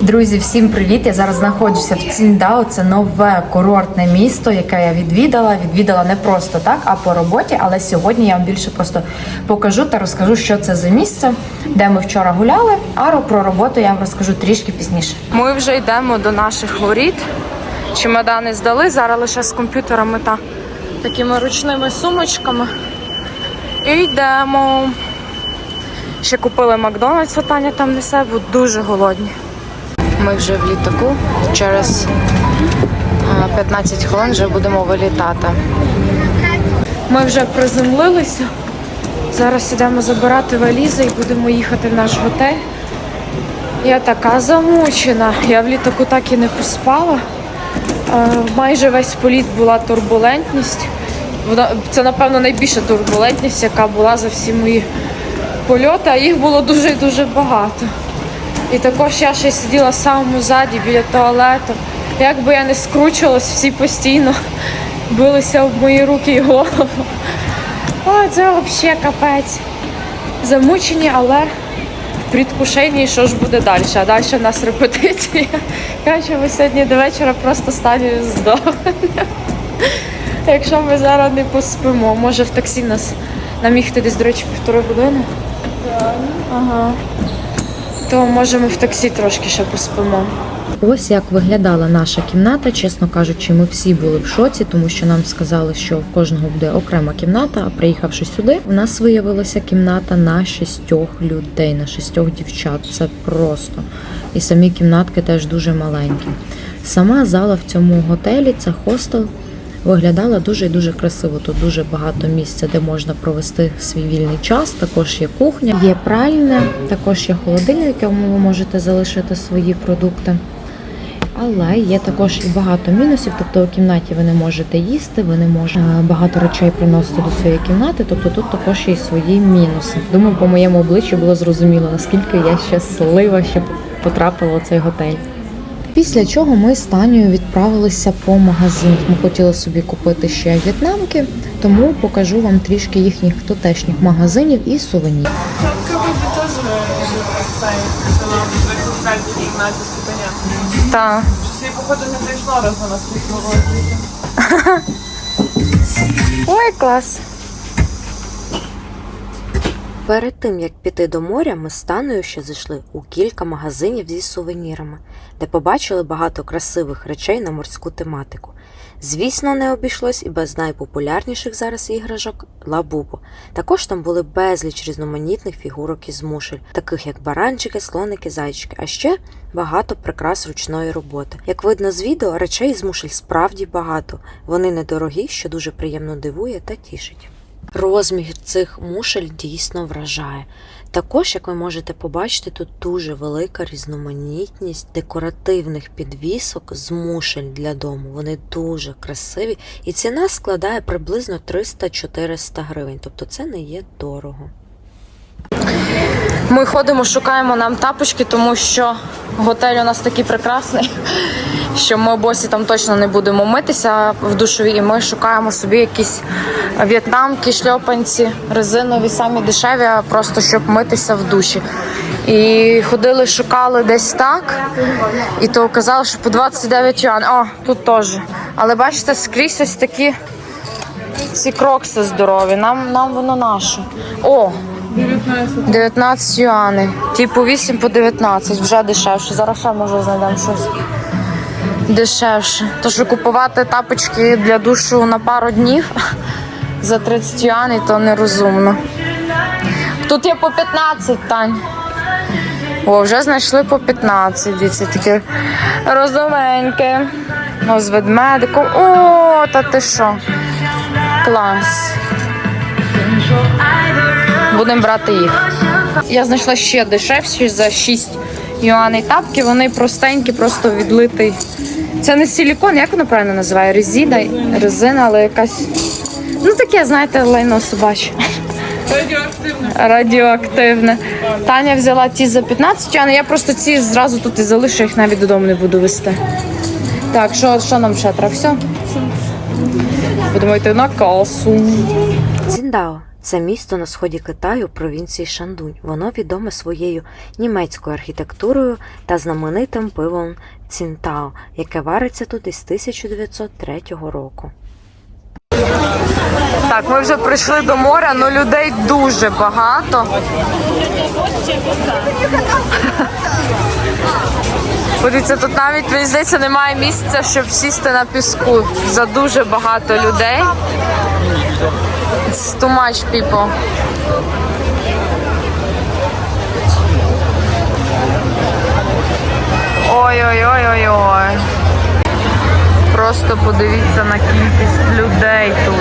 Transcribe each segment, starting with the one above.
Друзі, всім привіт! Я зараз знаходжуся в Ціндао. Це нове курортне місто, яке я відвідала. Відвідала не просто так, а по роботі. Але сьогодні я вам більше просто покажу та розкажу, що це за місце, де ми вчора гуляли. А про роботу я вам розкажу трішки пізніше. Ми вже йдемо до наших воріт. Чемодани здали зараз лише з комп'ютерами та такими ручними сумочками. І йдемо. Ще купили Макдональдс, Таня там несе, бо дуже голодні. Ми вже в літаку. Через 15 хвилин вже будемо вилітати. Ми вже приземлилися. Зараз ідемо забирати валізи і будемо їхати в наш готель. Я така замучена. Я в літаку так і не поспала. Е, Майже весь політ була турбулентність. Це, напевно, найбільша турбулентність, яка була за всі мої польоти, а їх було дуже-дуже багато. І також я ще сиділа в самому заді біля туалету. Як би я не скручувалась, всі постійно билися об мої руки і голову. О, це взагалі капець. Замучені, але в предвкушенні, що ж буде далі. А далі в нас репетиція. Кажу, ми сьогодні до вечора просто станемо здохнемо. Якщо ми зараз не поспимо, може в таксі нас нам їхати десь, до речі, півтори години. Ага. То може ми в таксі трошки ще поспимо. Ось як виглядала наша кімната. Чесно кажучи, ми всі були в шоці, тому що нам сказали, що в кожного буде окрема кімната. А приїхавши сюди, у нас виявилася кімната на шістьох людей, на шістьох дівчат. Це просто. І самі кімнатки теж дуже маленькі. Сама зала в цьому готелі це хостел. Виглядала дуже і дуже красиво. Тут дуже багато місця, де можна провести свій вільний час. Також є кухня, є пральня, також є холодильник, в якому ви можете залишити свої продукти. Але є також і багато мінусів. Тобто у кімнаті ви не можете їсти, ви не можете багато речей приносити до своєї кімнати. Тобто тут також є свої мінуси. Думаю, по моєму обличчю було зрозуміло, наскільки я щаслива, що потрапила в цей готель. Після чого ми з Танею відправилися по магазинах. Ми хотіли собі купити ще в'єтнамки, тому покажу вам трішки їхніх тутешніх магазинів і сувенірів. Так. Походу, не зайшло, раз вона спіхнула. Ой, клас. Перед тим як піти до моря, ми з Танею ще зайшли у кілька магазинів зі сувенірами, де побачили багато красивих речей на морську тематику. Звісно, не обійшлось і без найпопулярніших зараз іграшок лабубу. Також там були безліч різноманітних фігурок із мушель, таких як баранчики, слоники, зайчики, а ще багато прикрас ручної роботи. Як видно з відео, речей з мушель справді багато. Вони недорогі, що дуже приємно дивує та тішить. Розмір цих мушель дійсно вражає. Також, як ви можете побачити, тут дуже велика різноманітність декоративних підвісок з мушель для дому. Вони дуже красиві, і ціна складає приблизно 300-400 гривень, тобто це не є дорого. Ми ходимо, шукаємо нам тапочки, тому що готель у нас такий прекрасний, що ми босі там точно не будемо митися в душові, і ми шукаємо собі якісь в'єтнамки, шльопанці, резинові, самі дешеві, просто щоб митися в душі. І ходили, шукали десь так, і то казали, що по 29 юан. О, тут теж. Але бачите, скрізь ось такі ці крокси здорові. Нам, нам воно наше. О, 19 юаней. Типу 8 по 19, вже дешевше. Зараз ще може знайдемо щось дешевше. Тож купувати тапочки для душу на пару днів за 30 юаней то нерозумно. Тут є по 15, Тань. О, вже знайшли по 15. Дивіться, таке розовеньке. Ну, з ведмедиком. О, та ти що? Клас. Будемо брати їх. Я знайшла ще дешевші за 6 юаней тапки. Вони простенькі, просто відлитий. Це не силікон, як воно правильно називає? Резина, резина, але якась. Ну таке, знаєте, лайно собаче. Радіоактивне. Радіоактивне. Таня взяла ті за 15 юаней, я просто ці зразу тут і залишу, їх навіть додому не буду вести. Так, що, що нам ще треба? Все? Будемо йти на касу. Ціндао Це місто на сході Китаю, провінції Шандунь. Воно відоме своєю німецькою архітектурою та знаменитим пивом Цінтао, яке вариться тут із 1903 року. Так, ми вже прийшли до моря, але людей дуже багато. Подивіться, тут навіть мені здається немає місця, щоб сісти на піску. За дуже багато людей. It's too much people. Ой-ой-ой-ой-ой. Просто подивіться на кількість людей тут.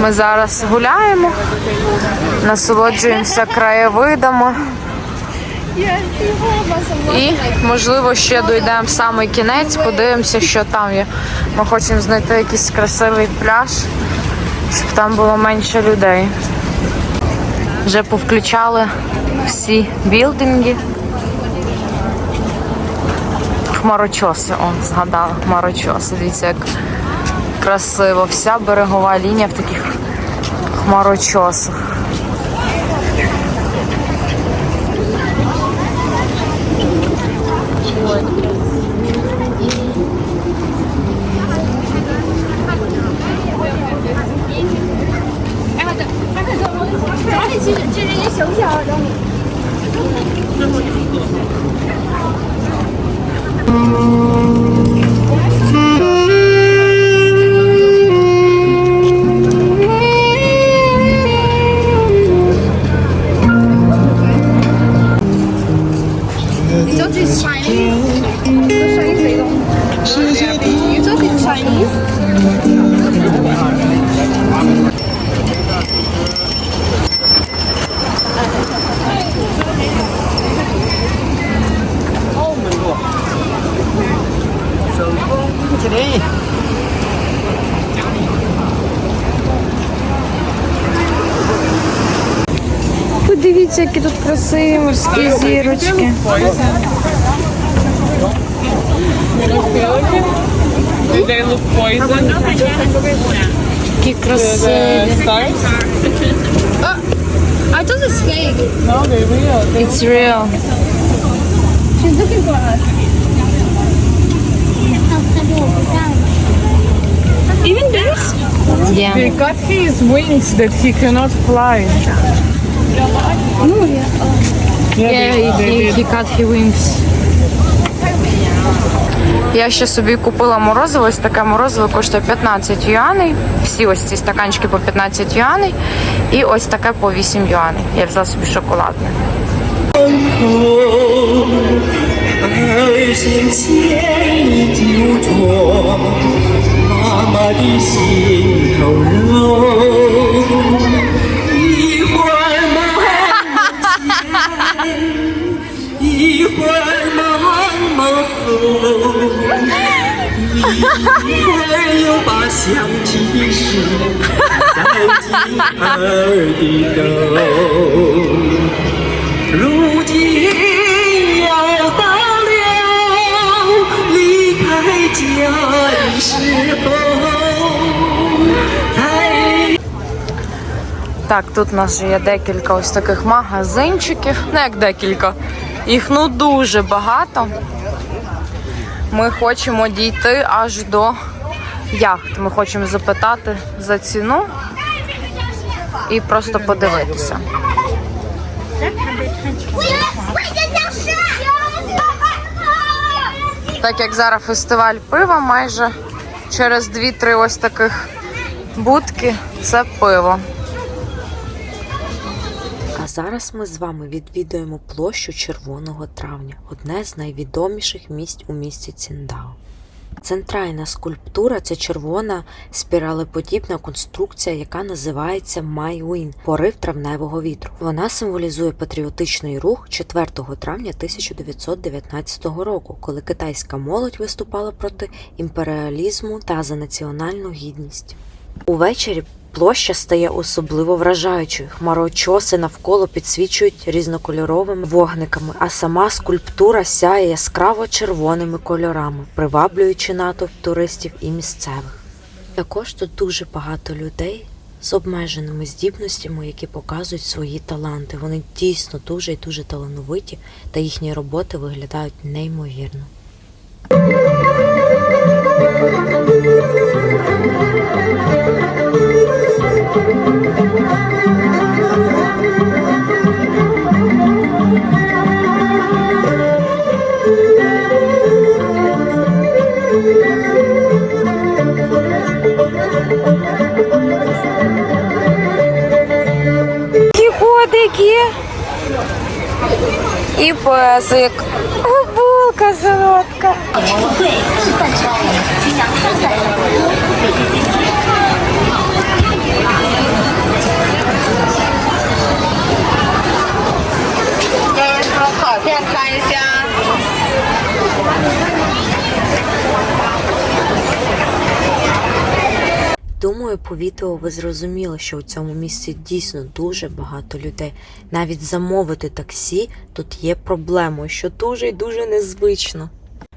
Ми зараз гуляємо, насолоджуємося краєвидами. І, можливо, ще дійдемо в самий кінець, подивимося, що там є. Ми хочемо знайти якийсь красивий пляж, щоб там було менше людей. Вже повключали всі білдинги. Хмарочоси, он згадала, хмарочоси. Дивіться, як красиво. Вся берегова лінія в таких хмарочосах. 내 정신을 Chinese? You talking Chinese? Подивіться, які тут красиві морські зірочки. Do they look poison? Які красиві. The stars? I thought it's fake. No, they're real. They It's real. She's looking for us. Even this? Yeah. They cut his wings that he cannot fly. No, yeah. Oh. Yeah, did. he cut his wings. Я ще собі купила морозиво. Ось таке морозиво коштує 15 юаней. Всі ось ці стаканчики по 15 юаней. І ось таке по 8 юаней. Я взяла собі шоколадне. 儿一会儿又把想起的事塞进耳的沟。如今要到了离开家的时候，才 Так, тут у нас же є декілька ось таких магазинчиків. Ну як декілька. Їх ну дуже багато. Ми хочемо дійти аж до яхт. Ми хочемо запитати за ціну і просто подивитися. Так як зараз фестиваль пива, майже через 2-3 ось таких будки це пиво. Зараз ми з вами відвідуємо площу Червоного травня, одне з найвідоміших місць у місті Ціндао. Центральна скульптура це червона спіралеподібна конструкція, яка називається Майуін порив травневого вітру. Вона символізує патріотичний рух 4 травня 1919 року, коли китайська молодь виступала проти імперіалізму та за національну гідність. Увечері Площа стає особливо вражаючою. Хмарочоси навколо підсвічують різнокольоровими вогниками, а сама скульптура сяє яскраво червоними кольорами, приваблюючи натовп туристів і місцевих. Також тут дуже багато людей з обмеженими здібностями, які показують свої таланти. Вони дійсно дуже і дуже талановиті, та їхні роботи виглядають неймовірно. І песик. Губулка солодка. Думаю, по відео ви зрозуміли, що у цьому місці дійсно дуже багато людей. Навіть замовити таксі тут є проблемою, що дуже і дуже незвично.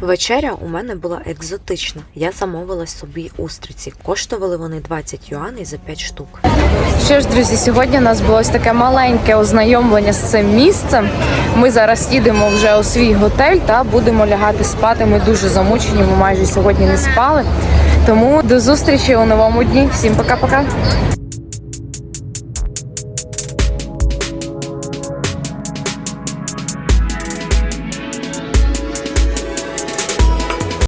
Вечеря у мене була екзотична. Я замовила собі устриці. Коштували вони 20 юаней за 5 штук. Що ж, друзі, сьогодні у нас було ось таке маленьке ознайомлення з цим місцем. Ми зараз їдемо вже у свій готель та будемо лягати спати. Ми дуже замучені, ми майже сьогодні не спали. Тому до зустрічі у новому дні. Всім пока-пока.